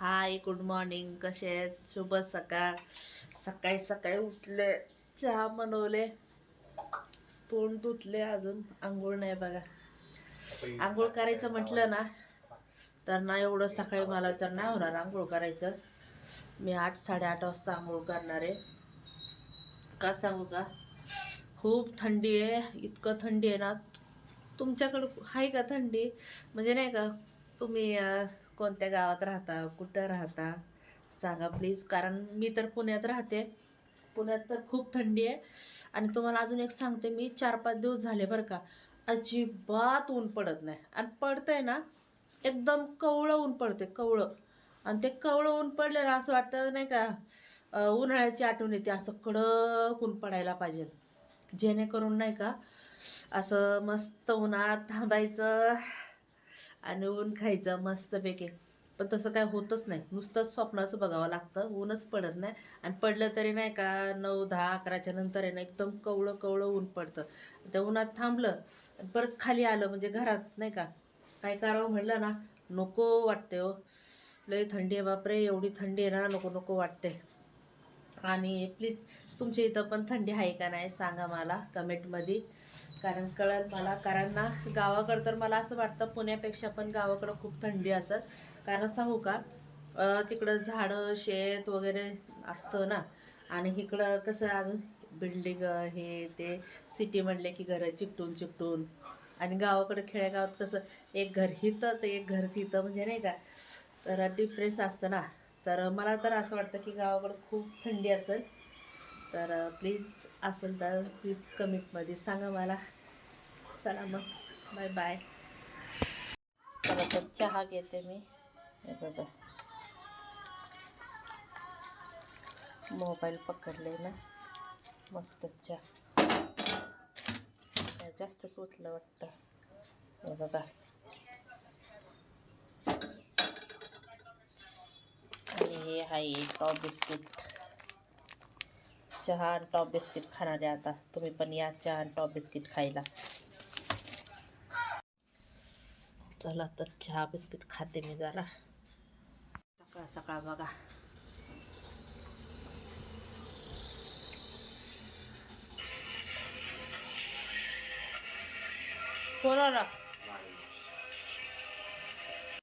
Hi good morning कसे आहेत? शुभ सकाळ. सकाळी सकाळी उठले. चहा बनवले. तोंड धुतले अजून. आंघोळ नाही बघा. आंघोळ करायचं म्हटलं ना तर ना एवढं सकाळी मला तर नाही होणार आंघोळ करायचं. मी आठ साडेआठ वाजता आंघोळ करणार आहे. का सांगू का? खूप थंडी आहे. इतकं थंडी आहे ना. तुमच्याकडं आहे का थंडी? म्हणजे नाही का तुम्ही कोणत्या गावात राहता कुठं राहता? सांगा प्लीज कारण मी तर पुण्यात राहते. पुण्यात तर खूप थंडी आहे. आणि तुम्हाला अजून एक सांगते मी चार पाच दिवस झाले बरं का अजिबात ऊन पडत नाही. आणि पडतंय ना एकदम कवळं ऊन पडते कवळं. आणि ते कवळं ऊन पडलं ना असं वाटतं नाही का उन्हाळ्याची आठवण येते. असं कडक ऊन पडायला पाहिजे. जेणेकरून नाही का असं मस्त उन्हात थांबायचं. आणि ऊन खायचं मस्तपैकी. पण तसं काय होतच नाही. नुसतंच स्वप्नाचं बघावं लागतं. ऊनच पडत नाही. आणि पडलं तरी नाही का नऊ दहा अकराच्या नंतर आहे ना एकदम कवळं कवळं ऊन पडतं. त्या उन्हात थांबलं आणि परत खाली आलं म्हणजे घरात नाही का काय करावं म्हणलं ना नको वाटते हो. लय थंडी आहे बापरे. एवढी थंडी आहे ना नको नको वाटते आणि प्लीज तुमच्या इथं पण थंडी आहे का नाही सांगा मला कमेंटमध्ये कारण कळल मला कारण ना गावाकडं तर मला असं वाटतं पुण्यापेक्षा पण गावाकडं खूप थंडी असत कारण सांगू का तिकडं झाडं शेत वगैरे असतं ना. आणि इकडं कसं अजून बिल्डिंग हे ते सिटी म्हणले की घरं चिपटून चिपटून आणि गावाकडं खेडेगावात कसं एक घर हिथं तर एक घर तिथं म्हणजे नाही का? तर डिप्रेस असतं ना. तर मला तर असं वाटतं की गावाकडं खूप थंडी असेल तर प्लीज असेल तर प्लीज कमेंटमध्ये सांगा मला. चला मग. बाय बाय चला तर चहा घेते मी. हे बघा. मोबाईल पकडले ना. मस्त चहा जास्तच उठलं वाटतं. हे बघा आणि हे आहे टॉप बिस्किट चहा आणि टॉप बिस्किट खाणारे आता। तुम्ही पण या चहा आणि टॉप बिस्किट खायला चला तर चहा बिस्किट खाते मी जरा सकाळ सकाळ बघा कोणाला